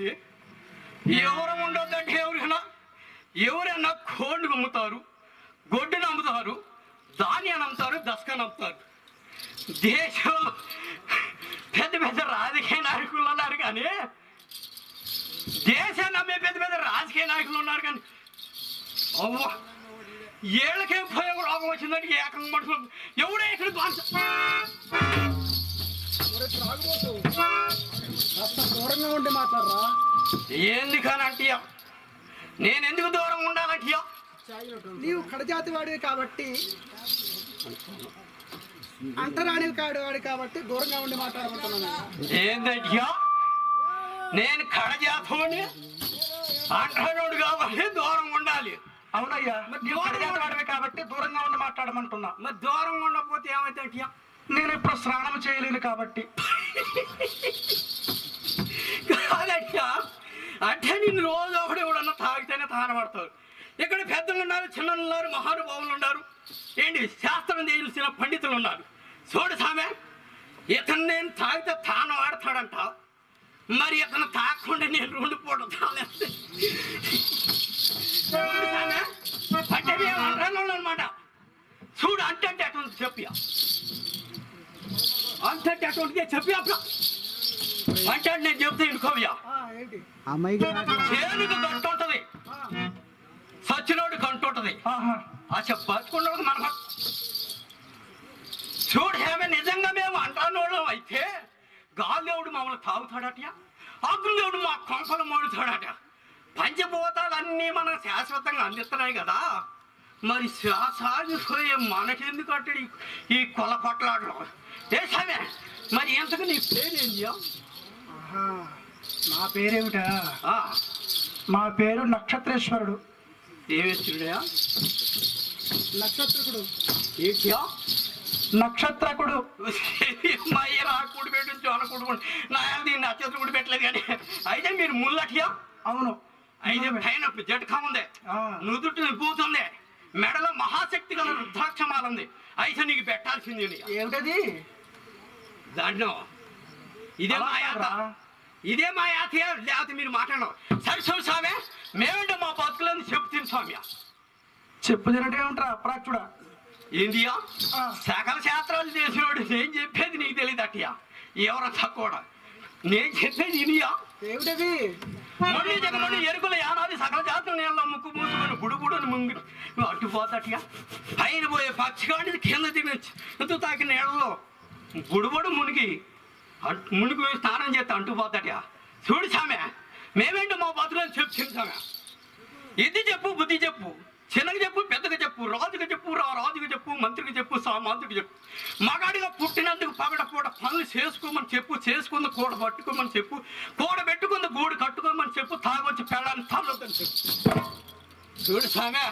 ఉండేది ఎవరు ఉండొద్దంటే ఎవరైనా ఎవరైనా కోళ్ళు అమ్ముతారు గొడ్డును అమ్ముతారు ధాన్యాన్ని అమ్ముతారు దసకాని అమ్ముతారు దేశంలో పెద్ద పెద్ద రాజకీయ నాయకులు ఉన్నారు కానీ దేశాన్ని అమ్మే పెద్ద పెద్ద రాజకీయ నాయకులు ఉన్నారు కానీ అవ్వ ఏళ్ళకే పోయే రోగం వచ్చిందంటే ఏకంగా మనుషులు ఎవడే ఇక్కడ బానిస కాస్త దూరంగా ఉండి మాట్లాడరా? ఎందుకనంటియా నేను ఎందుకు దూరం ఉండాలంటియా నీవు కడజాతి వాడివి కాబట్టి అంటరానివి కాడు వాడి కాబట్టి దూరంగా ఉండి మాట్లాడమంటున్నాను. ఏందంటియా నేను కడజాతోని అంటనోడు కాబట్టి దూరం ఉండాలి. అవునయ్యా కడజాతవాడివి కాబట్టి దూరంగా ఉండి మాట్లాడమంటున్నా. మరి దూరం ఉండకపోతే ఏమైతే నేను ఇప్పుడు స్నానం చేయలేను కాబట్టి. కాదయ్యా. అంటే నిన్ను రోజు ఒకటి ఎవడన్నా తాగితేనే తానబడతారు ఇక్కడ పెద్దలు ఉన్నారు చిన్నలు ఉన్నారు మహానుభావులు ఉన్నారు. ఏంటి? శాస్త్రం తెలిసిన పండితులు ఉన్నారు. చూడు సామె ఇతను నేను తాగితే తాను ఆడతాడంట. మరి ఇతను తాగకుండా నేను రెండు పూట చూడు అంటే మేము అనమాట చూడు అంటే అంటే అటువంటి చెప్పి అంటే అటువంటిదే చెప్పి అప్పుడు అంటే నేను చెప్తే ఇంకోవ్యా ఆ, ఏంటి? చేనుకు గట్టు ఉంటది సచ్చినోడు కంటు ఉంటది ఆహా. అసలు బతుకున్నోడు మన చూడు ఏమే నిజంగా మేము అంటానోళ్ళం అయితే గాలిదేవుడు మమ్మల్ని తాగుతాడట అగ్నిదేవుడు మా కొంపలు మోడుతాడట. పంచభూతాలన్నీ మనకు శాశ్వతంగా అందిస్తున్నాయి కదా. మరి శ్వాసాగిపోయే మనకెందుకు అట్టడి ఈ కొల కొట్లాడలు ఏ సమయ మరి ఎంతకు నీ పేరేంటి? ఆహా, నా పేరేమిటా? మా పేరు నక్షత్రేశ్వరుడు. ఏమేస్తుడా నక్షత్రకుడు. ఏంటియా నక్షత్రకుడు. మా ఇలా కూడి పెట్టి జోన కూడుకోండి నా దీన్ని అత్యంత కూడి పెట్టలేదు కానీ. అయితే మీరు ముల్లటియా? అవును. అయితే పైన జటకా ఉంది. నుదుటి పూతుంది. మెడలో మహాశక్తి గల రుద్రాక్షమాల ఉంది అయితే నీకు పెట్టాల్సింది. ఏమిటది? దాంట్లో ఇదే మా యాత అలాగా? ఇదే మా యాత లేకపోతే మీరు మాట్లాడరు సరే చూడు స్వామి మేమంటే మా బతుకులని చెప్తుంది స్వామి. చెప్పు తినటే ఉంటా అప్రాచుడా ఏందియా. సకల శాస్త్రాలు చేసినోడు నేను చెప్పేది నీకు తెలియదు అట్టియా? ఎవరంతా కూడా. నేను చెప్పేది ఇనియా ఏమిటది? మొండి జగమని ఎరుకుల యానాది సకల జాతుల నీళ్ళ ముక్కు మూసుకొని బుడుబుడుని ముంగి నువ్వు అడ్డుపోతటియా పైన పోయే పచ్చిగాడి కింద తినచ్చు. తాకి నీళ్ళలో బుడుబుడు మునిగి ముందుకు స్నానం చేస్తా స్నానం చేస్తే చూడు సామె మేమేంటో మా బతులని చెప్తుంది సామె. ఇది చెప్పు బుద్ధి చెప్పు చిన్నగా చెప్పు పెద్దగా చెప్పు రాజుగా చెప్పు రా రాజుగా చెప్పు మంత్రికి చెప్పు సామంత్రికి చెప్పు. మగాడిగా పుట్టినందుకు పగడ పూట పనులు చేసుకోమని చెప్పు చేసుకుంది కూడ పట్టుకోమని చెప్పు కూడ పెట్టుకుంది గూడు కట్టుకోమని చెప్పు తాగొచ్చి పెళ్ళాన్ని తాగొద్దని చెప్పు. చూడు సామె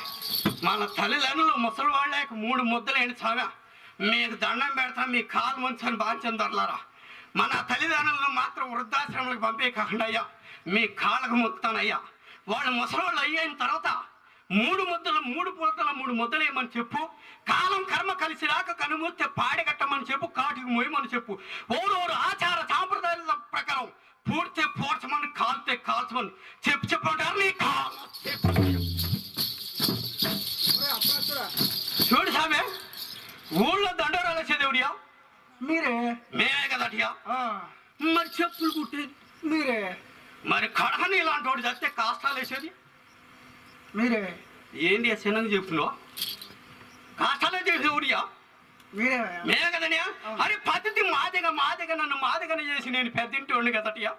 మన తల్లిదండ్రులు ముసలి వాళ్ళకి మూడు ముద్దలేండి సామె. మీకు దండం పెడతాం మీ కాలు మంచి అని బాగా దొరలారా. మన తల్లిదండ్రులను మాత్రం వృద్ధాశ్రమాలకు పంపే కాకుండా అయ్యా మీ కాళ్ళకు మొక్కుతానయ్యా. వాళ్ళు ముసలోళ్ళు అయ్యిన తర్వాత మూడు ముద్దలు మూడు పూలతల మూడు ముద్దలేమని చెప్పు? కాలం కర్మ కలిసి రాక కనుమూస్తే పాడి కట్టమని చెప్పు కాటికి మోయమని చెప్పు. ఓరోరు ఆచార సాంప్రదాయాల ప్రకారం పూడితే పోర్చమని కాల్తే కాల్చమని చెప్పు చెప్పంటారు నీ చూడు సామె ఊళ్ళో దండోరాలు వచ్చేదేవుడియా మీరే? మేమే కదటియా మరి చెప్పులు కుట్టేది మీరే? మరి కడహని ఇలాంటి వాడు చస్తే కాష్టాలు వేసేది? మీరే? ఏంది ఆ చిన్నగా చెప్తున్నావు కాష్టాలే చేసేవుడియా మీరే? మేమే కదనియా అరే పద్ధతి మాదిగా మాదిగా నన్ను మాదిగన చేసి నేను పెద్దింటి ఉండి కదటియా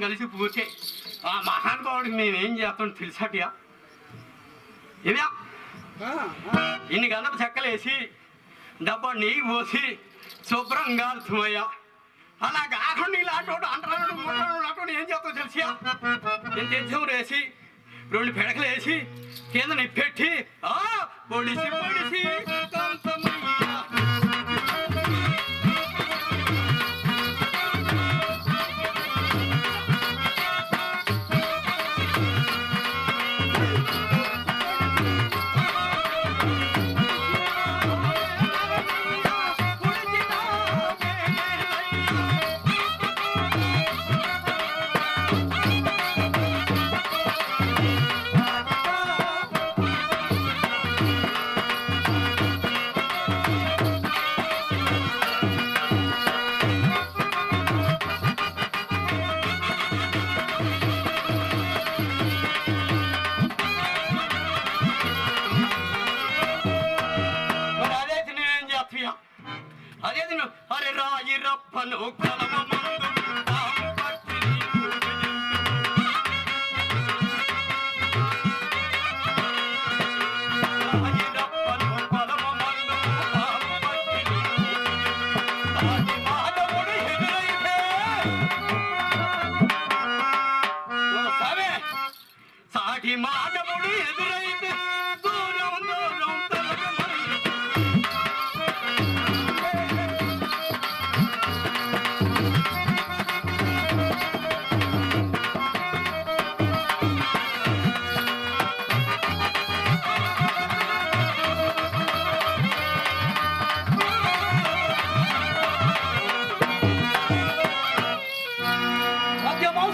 కలిసి పూర్తి ఆ మహానుభావుడికి నేను ఏం చేస్తాను తెలుసాటియా ఇదే. ఇన్ని గంటలు చెక్కలేసి డబ్బా నెయ్యి పోసి శుభ్రంగా తుమయ్యా అలా కాకుండా ఇలాంటి అంటాడు ముట్టాడు ఏం చేస్తావు తెలిసియా నేను తెచ్చం వేసి రెండు పిడకలు వేసి కింద నిప్పెట్టి ఆ పొడిసి పొడిసి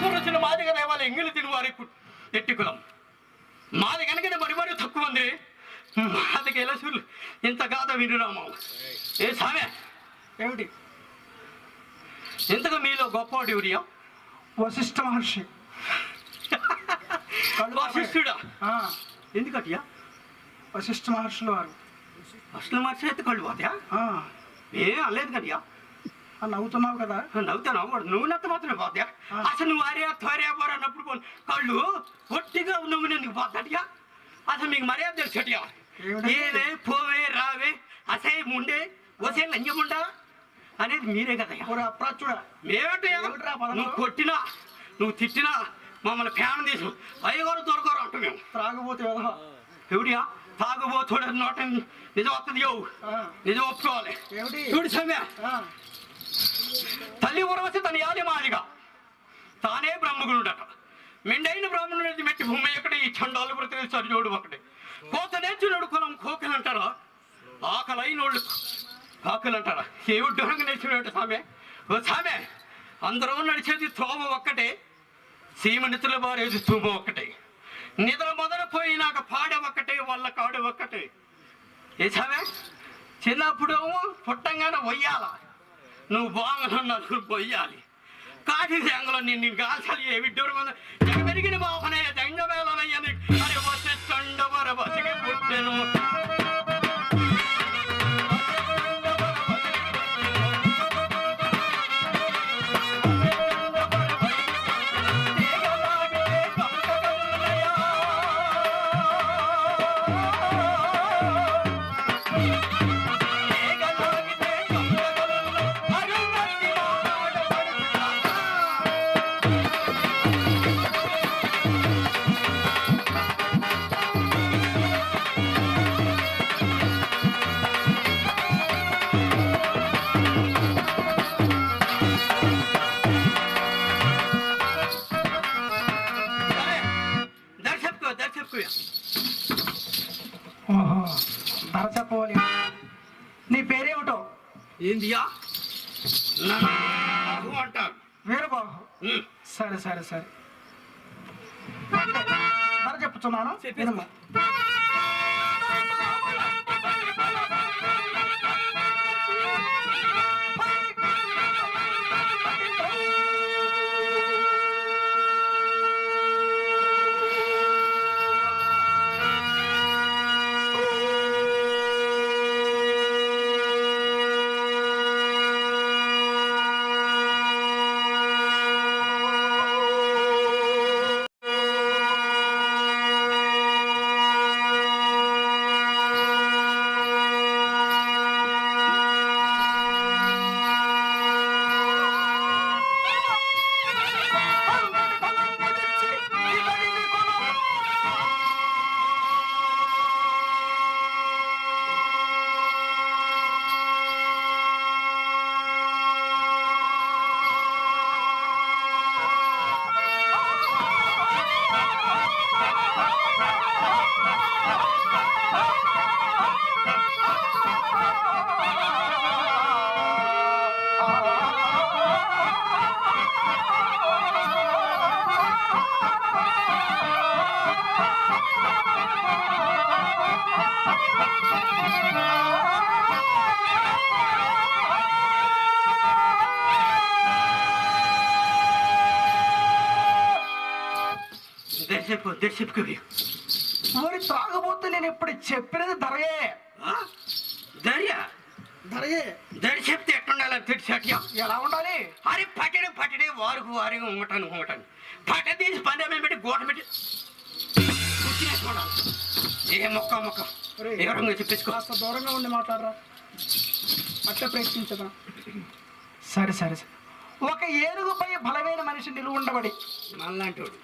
రుచిన మాదిగ దేవాల ఎంగిలి తిని వారి ఎట్టికులం మాది కనుక మరి మరి తక్కువ ఉంది. మాదికి ఎలా చూడు ఇంత గాథ వినురామా ఏ సామె ఏమిటి? ఇంతకు మీలో గొప్పవాడు ఎవరియా వశిష్ఠ మహర్షి. కళ్ళు వశిష్ఠుడా? ఆ, ఎందుకటియా వశిష్ఠ మహర్షులు వారు. అసలు మనిషి అయితే కళ్ళు పోతాయా ఆ, ఏ అనలేదు కదయా నవ్వుతున్నావు కదా? నవ్వుతాను వాడు నువ్వు నత్త మాత్రమే ఆ. అసలు నువ్వు అరే త్వరే పోరా అన్నప్పుడు. కళ్ళు పొట్టిగా నువ్వు ఎందుకు పోతాటియా అసలు మీకు మర్యాద తెలుసటియా ఏమిటి? ఏవే పోవే రావే అసే ముండే వసే లంజముండా అనేది మీరే ఒరే అప్రాచుడా పదం? నువ్వు కొట్టినా నువ్వు తిట్టినా మమ్మల్ని ఫ్యాన్ తీసు. అయ్యగారు దొరకరు అంటాం మేము. త్రాగుబోతే కదా ఎవడియా? తాగుబోతుడు నోట నిజం వస్తుంది నిజం ఒప్పుకోవాలి. చూడు సమ్య. తల్లి ఉరవసి తన యాది మాదిగా తానే బ్రహ్మగుణుడట. మెండైన బ్రాహ్మణుడి మెట్టి భూమి ఒకటి ఈ చండాలు బ్రతికి సరిజోడు ఒకటి. కోత నేర్చున్నాడు కులం కోకలంటారా? ఆకలైనోళ్ళు కాకలు అంటారా ఉద్యోగం డొరంగ సామె. ఓ సామె అందరూ నడిచేది త్రోవ ఒక్కటే సీమనితుల బారేది తూమ ఒక్కటే. నిద్ర మొదలుపోయినాక పాడె ఒక్కటే వాళ్ళ కాడు ఒక్కటే. ఏ సామె చిన్నప్పుడు పుట్టంగానే వయ్యాల. నువ్వు బాగున్నావు పొయ్యాలి కాటి సంగలో నిన్ను కాల్చాలి ఏ విడ్డూరు పెరిగిన బాబనే జంగమేళనయ్యని అరే వచ్చే చండవర బతికి పుట్టెను. సరే సరే. సరే అంటే వినమ్మా. చెప్పు దర్శిపుకి మరి త్రాగబోతు నేను ఇప్పుడు చెప్పినది ధరయే. దర్య ధరయే? దరి చెప్తే ఎట్లుండాలి తెడిసట్యా ఎలా ఉండాలి? అరే పట్టడే పట్టడే వారికి వారికి ఉండటాను ఉండటాను పట్ట తీసి పందెం పెట్టి గోట పెట్టి కూర్చునేసుకోవడం ఏ మొక్క మొక్క. ఎవరంగా చెప్పేసుకో. కాస్త దూరంగా ఉండి మాట్లాడరా. అట్లా ప్రయత్నించదా? సరే సరే సరే. ఒక ఏనుగుపై బలమైన మనిషి నిలువ ఉండబడి. మళ్ళాంటి వాడు.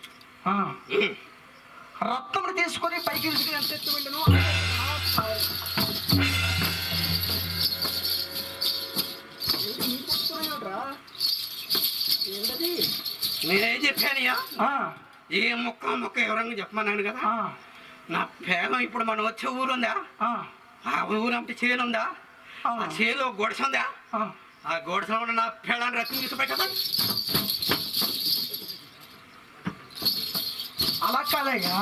రత్నములు తీసుకొని పైకి ఎంత ఎత్తు వెళ్ళను. నేనేం చెప్పానయ్యా. ఏ మొక్క మొక్క ఎవరంగా చెప్పమన్నాను కదా? నా పేదం ఇప్పుడు మనం వచ్చే ఊరుందా? ఆ, ఆ ఊరు అంటే చేను ఉందా ఆ, చేలో గొడస ఉందా ఆ. గొడసలో ఉన్న నా పేడాన్ని రక్తం తీసి పెట్టదా అలా కాదయ్యా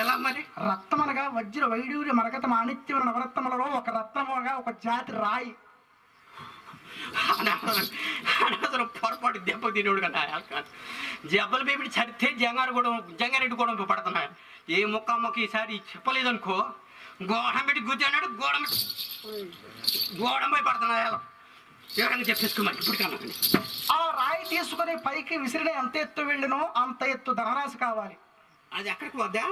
ఎలా మరి? రత్నం అనగా వజ్ర వైడూర్య మరకత మాణిత్యముల నవరత్నములలో ఒక రత్నముగా ఒక జాతి రాయి. అనవసరం పొరపాటు దెబ్బ తినేవాడు కదా దెబ్బలు పేపిడి చరితే జంగారు కూడా జంగారెడ్డి కూడా పడుతున్నాయి. ఏ మొక్క మొక్క ఈసారి చెప్పలేదనుకో గోడ పెట్టి గుద్దాడు గోడ గోడంపై పడుతున్నాయి ఎవరైనా చెప్పేసుకోమని ఇప్పుడు కన్నా ఆ రాయి తీసుకొని పైకి విసిరిన ఎంత ఎత్తు వెళ్ళినో అంత ఎత్తు ధనరాశి కావాలి. అది ఎక్కడికి వద్దా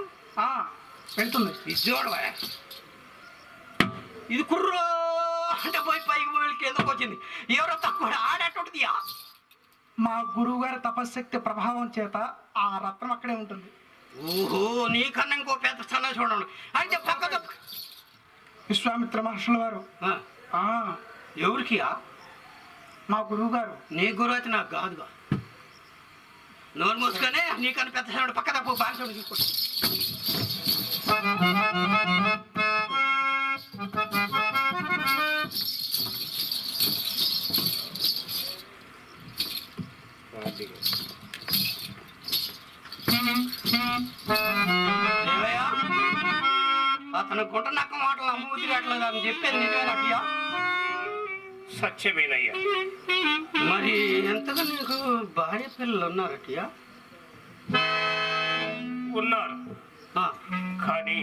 వెళ్తుంది. ఇది చూడవా? ఇది కుర్రో! అంటే పోయి పైకి పోయి కిందకు వచ్చింది? ఎవరో తక్కువ ఆడేటువంటిది మా గురువు గారి తపశ్శక్తి ప్రభావం చేత ఆ రత్నం అక్కడే ఉంటుంది. ఓహో నీకన్నా ఇంకో పెద్ద సన్న చూడండి. అయితే పక్క విశ్వామిత్ర మహర్షుల వారు. ఎవరికి మా గురువు గారు నీ గురువు అయితే నాకు కాదుగా. నోరు మూసుకొని నీకన్నా పెద్ద సన్న పక్క తప్పు బాగా తీసుకో అతను గుంట నక్క మాటలు అమ్మూతి కట్టలేదు అని చెప్పేది నిజమేనయ్యా సత్యమేనయ్యా. మరి ఎంతగా నీకు భార్య పిల్లలు ఉన్నారటయ్యా ఉన్నారు. కానీ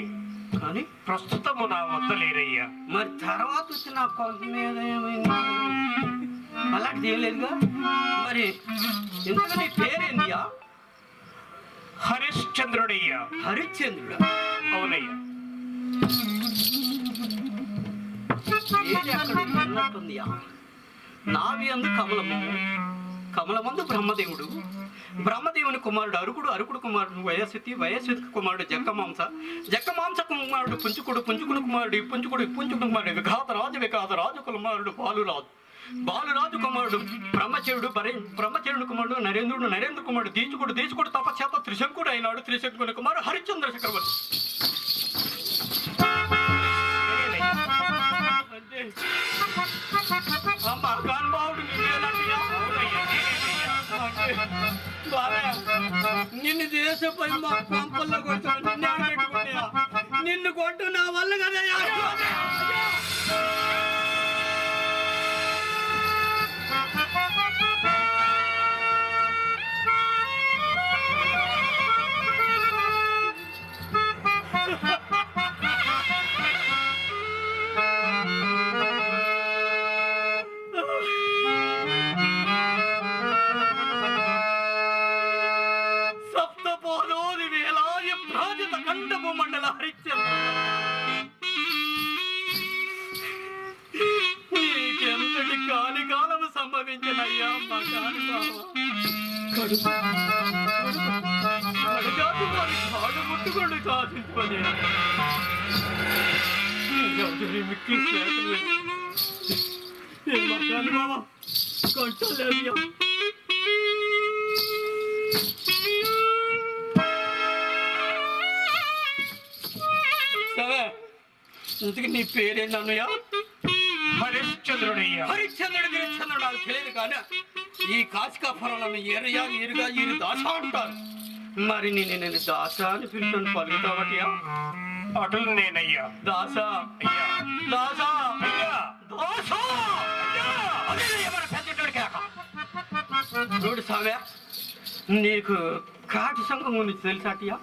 కానీ? ప్రస్తుతము నా వద్ద లేరయ్యా. మరి తర్వాత వచ్చిన కొంత మీద ఏమైంది? అలాంటిది ఏం లేదుగా? మరి ఇంతగా నీ పేరేందియా? హరిశ్చంద్రుడయ్యా. హరిశ్చంద్రుడు? అవునయ్యా. ఏది అక్కడ ఉన్నట్టుందియా? నావి అందు కమలము. కమలమందు బ్రహ్మదేవుడు. బ్రహ్మదేవుని కుమారుడు అరుకుడు అరుకుడు కుమారుడు వయస్సుతి వయస్సుతి కుమారుడు జక్కమాంస. జక్కమాంస కుమారుడు పుంచుకుడు పుంచుకుడు కుమారుడు పుంచుకుడు ఈ పుంచుకుడు కుమారుడు విఘాత రాజు విఘాత రాజు కుమారుడు బాలురాజు. బాలురాజు కుమారుడు బ్రహ్మచరుడు బరే బ్రహ్మచరుడు కుమారుడు నరేంద్రుడు నరేంద్ర కుమారుడు దీచుకుడు దీచుకుడు తపశ్చేత త్రిశంకుడు అయినాడు. త్రిశంకుని కుమారుడు హరిశ్చంద్ర చక్రవర్తి. అంటే నిన్ను దేశపై మా పంపల్లో కొట్టాను నిన్ను ఆడబెట్టుకున్నాయా నిన్ను కొట్టు నా వల్ల కదా సప్తపోదోది ప్రాజిత కండపు మండల హరిశ్చంద్ర. నీకెంతటి కాని కాలము సంభవించినయ్యా మా వారి కాడు ముట్టుకోండి కాసించుకొని గౌరీ మిక్కి చేతులు. ఏ మా కాని బావ కొట్టలేదయ్యా ఇంతకు నీ పేరేంటన్నయ్యా హరిశ్చంద్రుడయ్యా. హరిశ్చంద్రుడు గిరిశ్చంద్రుడు నాకు తెలియదు కానీ ఈ కాశికా ఫలాలను ఏరయా ఏరుగా ఈరు దాస అంటారు. మరి నేను నేను దాస అని పిలుచుని పలుకుతావటియా అటులు నేనయ్యా. దాస. అయ్యా. దాస. అయ్యా. దాస. చూడు స్వామి నీకు కాటి సంఘం గురించి తెలుసాటియా?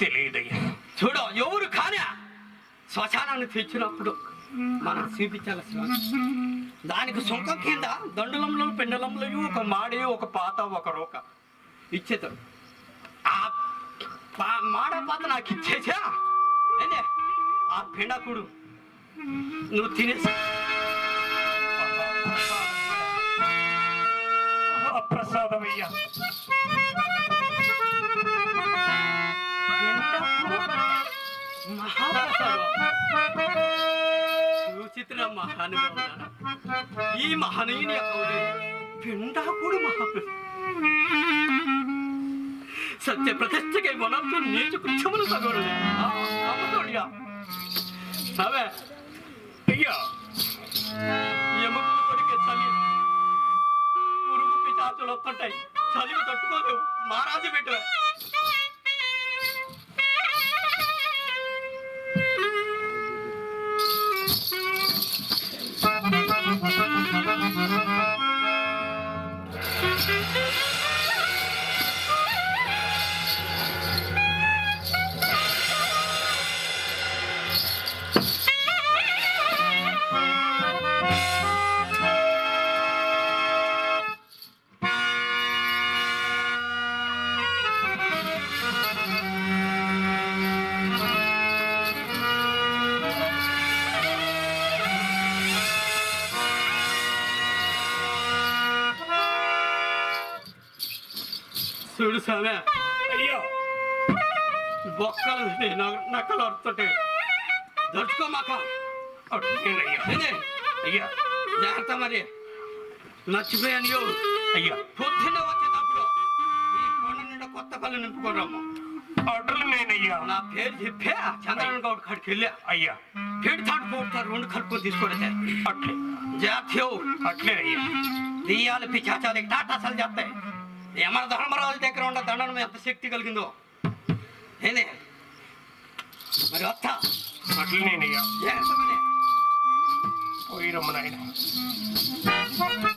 తెలియదయ్యా. చూడు ఎవరు కానీ? శ్మశానాన్ని తెచ్చినప్పుడు మనం చూపించాలి శ్వాస. దానికి సొంతం కింద దండులంలో పెండలంలో ఒక మాడి ఒక పాత ఒక రోక ఇచ్చేతాడు ఆ పా- మాడ పాత నాకు ఇచ్చేసా? ఏంది? ఆ పెండకుడు. నువ్వు తినేసా ప్రసాదమయ్యా సుచిత్ర ఈ మహనీయుని యొక్క పిండాకుడు మహా సత్య ప్రతిష్టకై మనస్సు నీచు కృత్యములు సగోరుడు. అవే అయ్యా. చలి. పురుగు పిచాచులు వస్తుంటాయి చలివి తట్టుకోలేవు. మహారాజు పెట్టు సామె అయ్యా బొక్కలు నక్కలు అరుతుంటే దడుచుకోమాక ఏంది? అయ్యా జాగ్రత్త మరి. నచ్చిపోయాను అయ్యా పొద్దున్నే వచ్చేటప్పుడు ఈ కొండ నిండా కొత్త అటులు నేనయ్యా. నా పేరు చెప్పే చంద్రబాబు గౌడ్ కాడికి వెళ్ళా. అయ్యా. పేరు తాటు పోతారు రెండు కలుపుకొని తీసుకోవడం అట్లే. జాతీయ అట్లేనయ్యా. దెయ్యాలు పిచాచాలు టాటాసాలు చేస్తాయి. యమన ధర్మరాజు దగ్గర ఉన్న దండనం ఎంత శక్తి కలిగిందో. ఏంది? మరి వస్తా. అట్లే నేనయ్యా. జాగ్రత్త మరి పోయి రమ్మ నాయన.